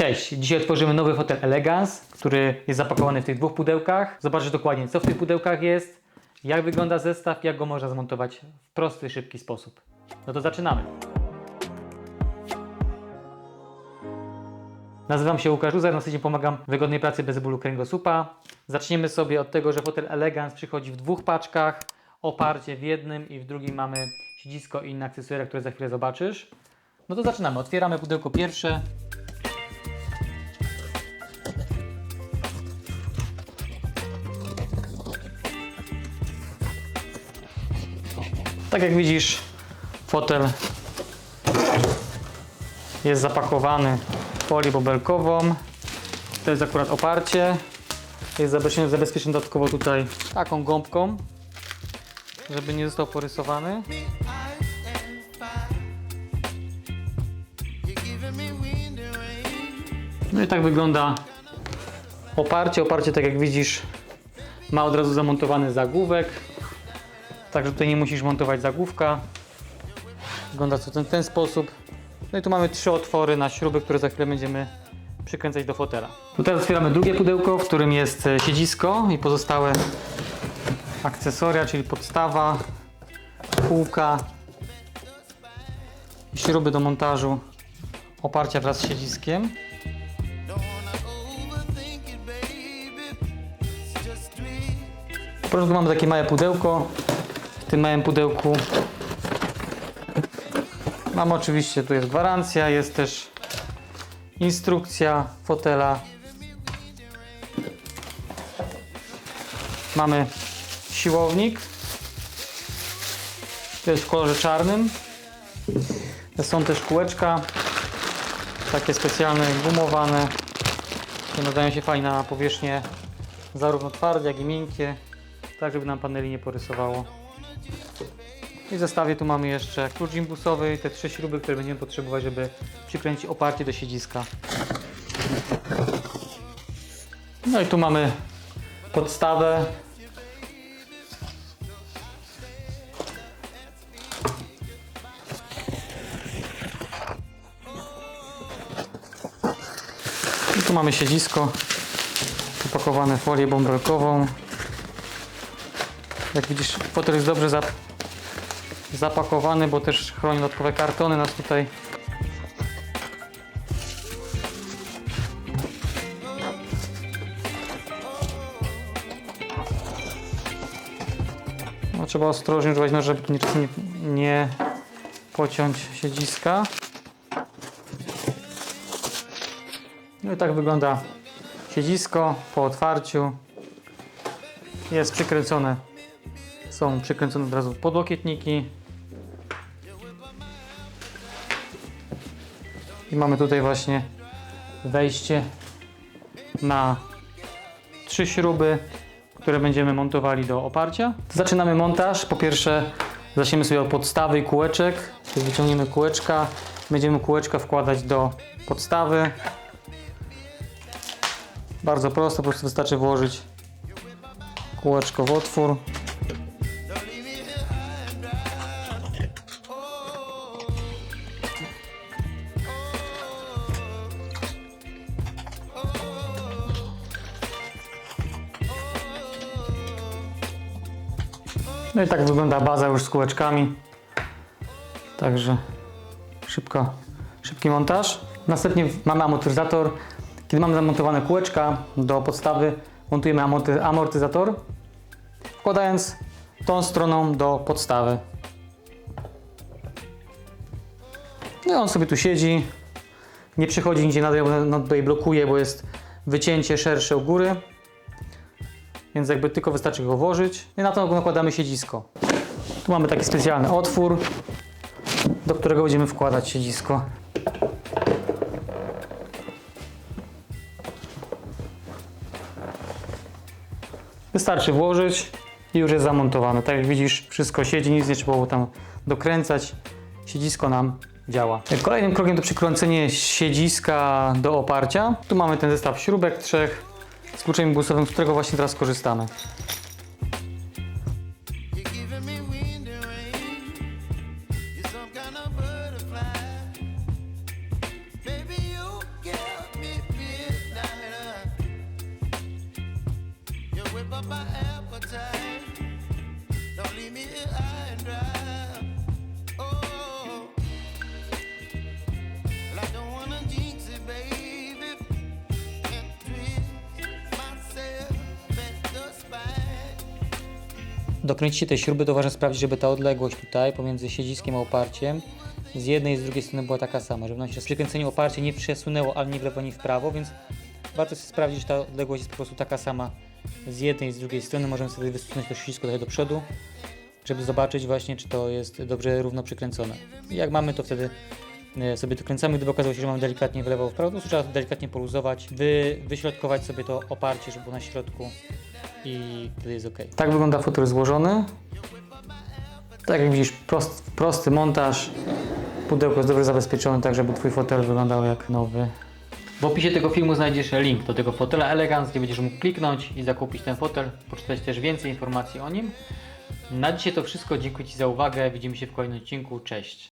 Cześć, dzisiaj otworzymy nowy fotel Elegance, który jest zapakowany w tych dwóch pudełkach. Zobaczysz dokładnie co w tych pudełkach jest, jak wygląda zestaw, jak go można zmontować w prosty, szybki sposób. No to zaczynamy. Nazywam się Łukasz Uzar, na co pomagam w wygodnej pracy bez bólu kręgosłupa. Zaczniemy sobie od tego, że fotel Elegance przychodzi w dwóch paczkach, oparcie w jednym i w drugim mamy siedzisko i inne akcesoria, które za chwilę zobaczysz. No to zaczynamy. Otwieramy pudełko pierwsze. Tak jak widzisz, fotel jest zapakowany folią bobelkową. To jest akurat oparcie. Jest zabezpieczony, zabezpieczony dodatkowo tutaj taką gąbką, żeby nie został porysowany. No i tak wygląda oparcie. Oparcie, tak jak widzisz, ma od razu zamontowany zagłówek. Także tutaj nie musisz montować zagłówka. Wygląda to w ten, ten sposób. No i tu mamy trzy otwory na śruby, które za chwilę będziemy przykręcać do fotela. Tutaj otwieramy drugie pudełko, w którym jest e, siedzisko i pozostałe akcesoria, czyli podstawa, półka, śruby do montażu oparcia wraz z siedziskiem. W początku mamy takie małe pudełko. Tym małym pudełku mamy oczywiście, tu jest gwarancja, jest też instrukcja fotela. Mamy siłownik. To jest w kolorze czarnym. Są też kółeczka, takie specjalne, gumowane, które nadają się fajnie na powierzchnię zarówno twarde, jak i miękkie, tak żeby nam paneli nie porysowało. I w zestawie tu mamy jeszcze klucz imbusowy i te trzy śruby, które będziemy potrzebować, żeby przykręcić oparcie do siedziska. No i tu mamy podstawę. I tu mamy siedzisko opakowane folię bąbelkową. Jak widzisz, fotel jest dobrze zap zapakowany, bo też chroni dodatkowe kartony nas tutaj. No, trzeba ostrożnie używać noża, żeby nie, nie pociąć siedziska. No i tak wygląda siedzisko po otwarciu. Jest przykręcone są przykręcone od razu podłokietniki. I mamy tutaj właśnie wejście na trzy śruby, które będziemy montowali do oparcia. Zaczynamy montaż. Po pierwsze zaczniemy sobie od podstawy i kółeczek. Czyli wyciągniemy kółeczka. Będziemy kółeczka wkładać do podstawy. Bardzo prosto, po prostu wystarczy włożyć kółeczko w otwór. No i tak wygląda baza już z kółeczkami. Także szybko, szybki montaż. Następnie mamy amortyzator. Kiedy mamy zamontowane kółeczka do podstawy, montujemy amorty, amortyzator, wkładając tą stroną do podstawy. No i on sobie tu siedzi. Nie przychodzi nigdzie bo on tutaj blokuje, bo jest wycięcie szersze u góry. Więc jakby tylko wystarczy go włożyć i na to nakładamy siedzisko. Tu mamy taki specjalny otwór, do którego będziemy wkładać siedzisko. Wystarczy włożyć i już jest zamontowane. Tak jak widzisz, wszystko siedzi, nic nie trzeba było tam dokręcać. Siedzisko nam działa. Kolejnym krokiem to przykręcenie siedziska do oparcia. Tu mamy ten zestaw śrubek trzech z kluczem impulsowym, z którego właśnie teraz korzystamy. my appetite. Dokręcicie te śruby, to ważne sprawdzić, żeby ta odległość tutaj pomiędzy siedziskiem a oparciem z jednej i z drugiej strony była taka sama, żeby nam się przy kręceniu oparcie nie przesunęło ani w lewo, ani w prawo, więc warto sobie sprawdzić, że ta odległość jest po prostu taka sama z jednej i z drugiej strony. Możemy sobie wysunąć to ślisko trochę do przodu, żeby zobaczyć właśnie, czy to jest dobrze równo przykręcone. Jak mamy, to wtedy e, sobie to kręcamy. Gdyby okazało się, że mamy delikatnie w lewo, w prawo, to trzeba delikatnie poluzować, wy, wyśrodkować sobie to oparcie, żeby było na środku i wtedy jest ok. Tak wygląda fotel złożony. Tak jak widzisz, prost, prosty montaż. Pudełko jest dobrze zabezpieczone, tak żeby Twój fotel wyglądał jak nowy. W opisie tego filmu znajdziesz link do tego fotela Elegance, gdzie będziesz mógł kliknąć i zakupić ten fotel, poczytać też więcej informacji o nim. Na dzisiaj to wszystko, dziękuję Ci za uwagę, widzimy się w kolejnym odcinku, cześć!